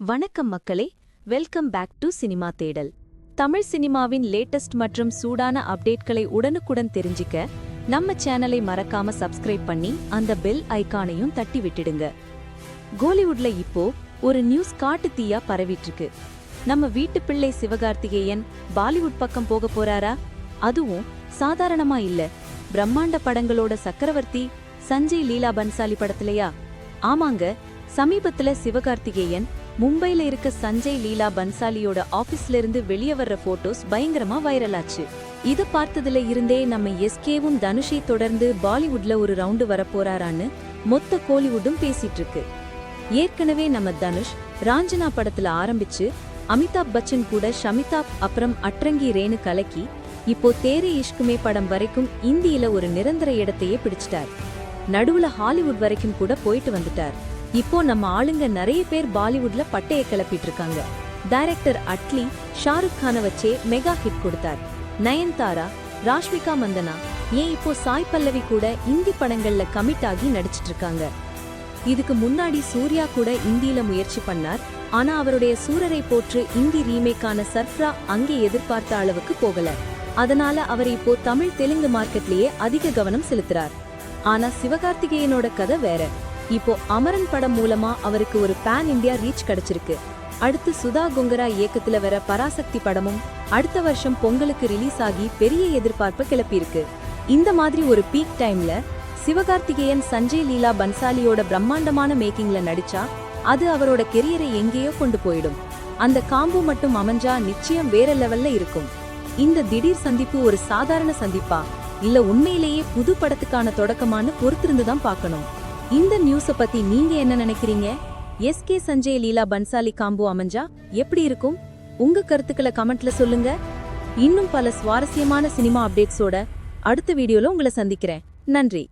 வணக்கம் மக்களே welcome back to cinema தேடல். தமிழ் சினிமாவின் லேட்டஸ்ட் மற்றும் சூடான அப்டேட்களை உடனுக்குடன் தெரிஞ்சிக்க நம்ம சேனலை மறக்காம சப்ஸ்கிரைப் பண்ணி அந்த பெல் ஐக்கானையும் தட்டி விட்டுடுங்க. கோலிவுட்ல இப்போ ஒரு நியூஸ் காட்டு தீயா பரவிட்டு இருக்கு நம்ம வீட்டு பிள்ளை சிவகார்த்திகேயன் பாலிவுட் பக்கம் போக போறாரா? அதுவும் சாதாரணமா இல்ல. பிரம்மாண்ட படங்களோட சக்கரவர்த்தி சஞ்சய் லீலா பன்சாலி படத்திலையா? ஆமாங்க சமீபத்துல சிவகார்த்திகேயன் மும்பைல இருக்க சஞ்சய் லீலா பன்சாலியோட ஆபீஸ்ல இருந்து வெளியே வர்ற போட்டோஸ் பயங்கரமா வைரல் ஆச்சு. இத பார்த்ததுல இருந்தே நம்ம எஸ்கேவும் தனுஷை தொடர்ந்து பாலிவுட்ல ஒரு ரவுண்டு வரப்போறாரான்னு மொத்த கோலிவுட்டும் பேசிட்டு இருக்கு. ஏற்கனவே நம்ம தனுஷ் ராஞ்சனா படத்துல ஆரம்பிச்சு அமிதாப் பச்சன் கூட ஷமிதாப் அப்புறம் அட்ரங்கி ரேனு கலக்கி இப்போ தேரே இஷ்குமே படம் வரைக்கும் இந்தியில ஒரு நிரந்தர இடத்தையே பிடிச்சிட்டார். நடுவுல ஹாலிவுட் வரைக்கும் கூட போயிட்டு வந்துட்டார். இப்போ நம்ம ஆளுங்க நிறைய பேர் பாலிவுட்ல பட்டைய கிளப்பிட்டு இருக்காங்க டைரக்டர் அட்லி ஷாருக் கானை வச்சே மெகா ஹிட் கொடுத்தார். நயன்தாரா ராஷ்மிகா மந்தனா ஏன் இப்போ சாய் பல்லவி கூட இந்தி படங்கள்ல கமிட் ஆகி நடிச்சிட்டு இருக்காங்க இதுக்கு முன்னாடி சூர்யா கூட இந்தியில முயற்சி பண்ணார். ஆனா அவருடைய சூரரை போற்று இந்தி ரீமேக்கான சர்ஃப்ரா அங்கே எதிர்பார்த்த அளவுக்கு போகல. அதனால அவர் இப்போ தமிழ் தெலுங்கு மார்க்கெட்லயே அதிக கவனம் செலுத்துறார். ஆனா சிவகார்த்திகேயனோட கதை வேற. இப்போ அமரன் படம் மூலமா அவருக்கு ஒரு பேன் இந்தியா ரீச் கிடைச்சிருக்கு. அடுத்து சுதா குங்கரா இயக்கத்துல வர பராசக்தி படமும் அடுத்த வருஷம் பொங்கலுக்கு ரிலீஸ் ஆகி பெரிய எதிர்பார்ப்பு கிளப்பியிருக்கு. இந்த மாதிரி ஒரு பீக் டைம்ல சிவகார்த்திகேயன் சஞ்சய் லீலா பன்சாலியோட பிரம்மாண்டமான மேக்கிங்ல நடிச்சா அது அவரோட கெரியரை எங்கேயோ கொண்டு போயிடும். அந்த காம்போ மட்டும் அமைஞ்சா நிச்சயம் வேற லெவல்ல இருக்கும். இந்த திடீர் சந்திப்பு ஒரு சாதாரண சந்திப்பா? இல்ல உண்மையிலேயே புது படத்துக்கான தொடக்கமான்னு பொறுத்திருந்துதான் பார்க்கணும். இந்த நியூஸ பத்தி நீங்க என்ன நினைக்கிறீங்க? S K Sanjay Leela Bhansali combo அமைஞ்சா எப்படி இருக்கும்? உங்க கருத்துக்களை கமெண்ட்ல சொல்லுங்க. இன்னும் பல சுவாரஸ்யமான சினிமா அப்டேட்ஸோட அடுத்த வீடியோல உங்களை சந்திக்கிறேன். நன்றி.